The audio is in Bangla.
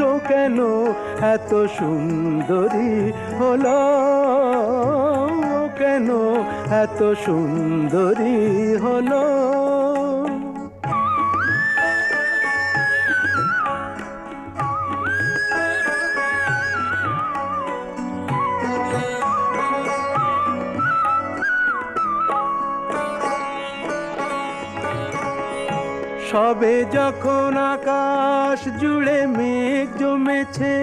ও কেন? এত সুন্দরী হলো। কেন এত সুন্দরী হলো? সবে যখন আকাশ জুড়ে মেঘ জমেছে